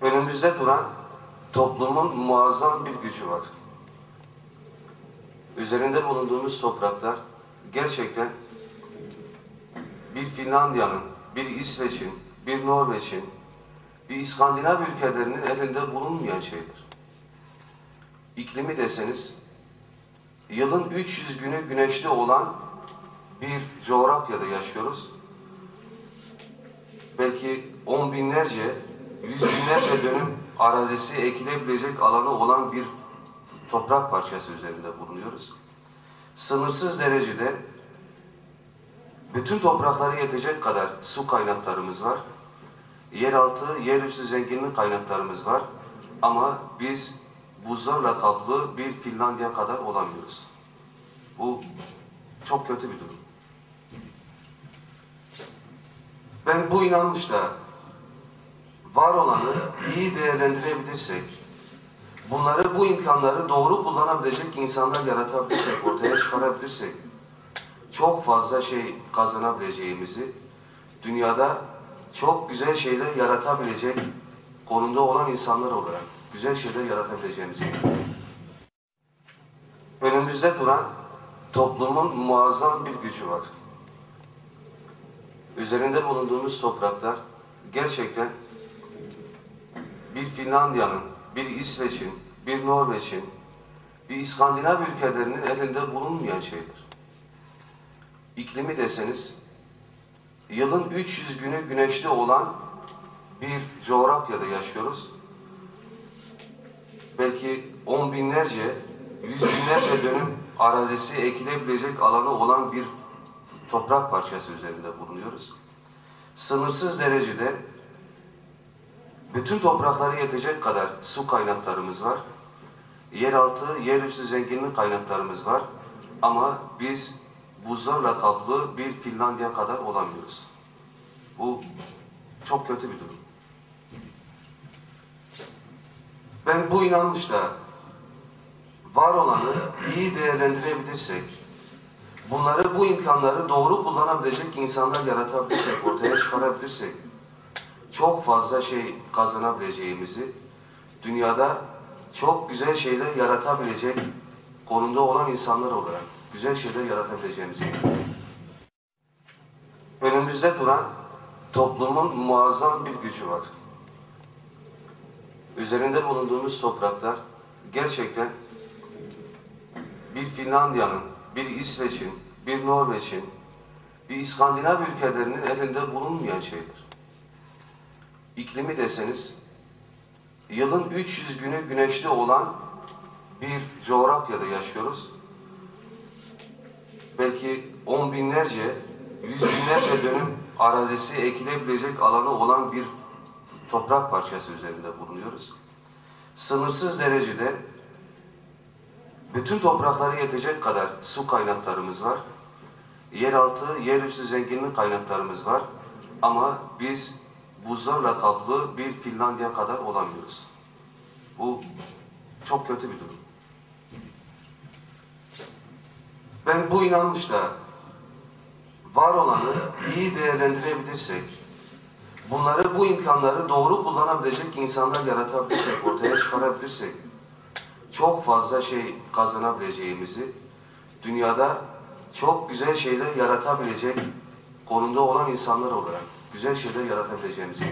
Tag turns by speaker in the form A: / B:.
A: Önümüzde duran toplumun muazzam bir gücü var. Üzerinde bulunduğumuz topraklar gerçekten bir Finlandiya'nın, bir İsveç'in, bir Norveç'in, bir İskandinav ülkelerinin elinde bulunmayan şeydir. İklimi deseniz, yılın 300 günü güneşli olan bir coğrafyada yaşıyoruz. Belki on binlerce, yüz binlerce dönüm arazisi ekilebilecek alanı olan bir toprak parçası üzerinde bulunuyoruz. Sınırsız derecede bütün toprakları yetecek kadar su kaynaklarımız var. Yeraltı, yerüstü zenginlik kaynaklarımız var. Ama biz buzlarla kaplı bir Finlandiya kadar olamıyoruz. Bu çok kötü bir durum. Ben bu inanışla var olanı iyi değerlendirebilirsek, bunları bu imkanları doğru kullanabilecek insanlar yaratabilirsek, ortaya çıkarabilirsek, çok fazla şey kazanabileceğimizi, dünyada çok güzel şeyler yaratabilecek konumda olan insanlar olarak güzel şeyler yaratabileceğimizi. Önümüzde duran toplumun muazzam bir gücü var. Üzerinde bulunduğumuz topraklar gerçekten bir Finlandiya'nın, bir İsveç'in, bir Norveç'in, bir İskandinav ülkelerinin elinde bulunmayan şeydir. İklimi deseniz, yılın 300 günü güneşli olan bir coğrafyada yaşıyoruz. Belki on binlerce, yüz binlerce dönüm arazisi ekilebilecek alanı olan bir toprak parçası üzerinde bulunuyoruz. Sınırsız derecede bütün toprakları yetecek kadar su kaynaklarımız var. Yeraltı, yerüstü zenginlik kaynaklarımız var. Ama biz buzlarla kaplı bir Finlandiya kadar olamıyoruz. Bu çok kötü bir durum. Ben bu inanışla var olanı iyi değerlendirebilirsek, bunları bu imkanları doğru kullanabilecek insanlar yaratabilirsek, ortaya çıkarabilirsek, çok fazla şey kazanabileceğimizi, dünyada çok güzel şeyler yaratabilecek konumda olan insanlar olarak güzel şeyler yaratabileceğimizi. Önümüzde duran toplumun muazzam bir gücü var. Üzerinde bulunduğumuz topraklar gerçekten bir Finlandiya'nın, bir İsveç'in, bir Norveç'in, bir İskandinav ülkelerinin elinde bulunmayan şeydir. İklimi deseniz, yılın 300 günü güneşli olan bir coğrafyada yaşıyoruz. Belki on binlerce, yüz binlerce dönüm arazisi ekilebilecek alanı olan bir toprak parçası üzerinde bulunuyoruz. Sınırsız derecede bütün toprakları yetecek kadar su kaynaklarımız var. Yeraltı, yerüstü zenginlik kaynaklarımız var. Ama biz buzlarla kaplı bir Finlandiya kadar olamıyoruz. Bu çok kötü bir durum. Ben bu inanışla var olanı iyi değerlendirebilirsek, bunları bu imkanları doğru kullanabilecek insanlar yaratabilirsek, ortaya çıkarabilirsek, çok fazla şey kazanabileceğimizi, dünyada çok güzel şeyler yaratabilecek konumda olan insanlar olarak güzel şeyler yaratabileceğimizi.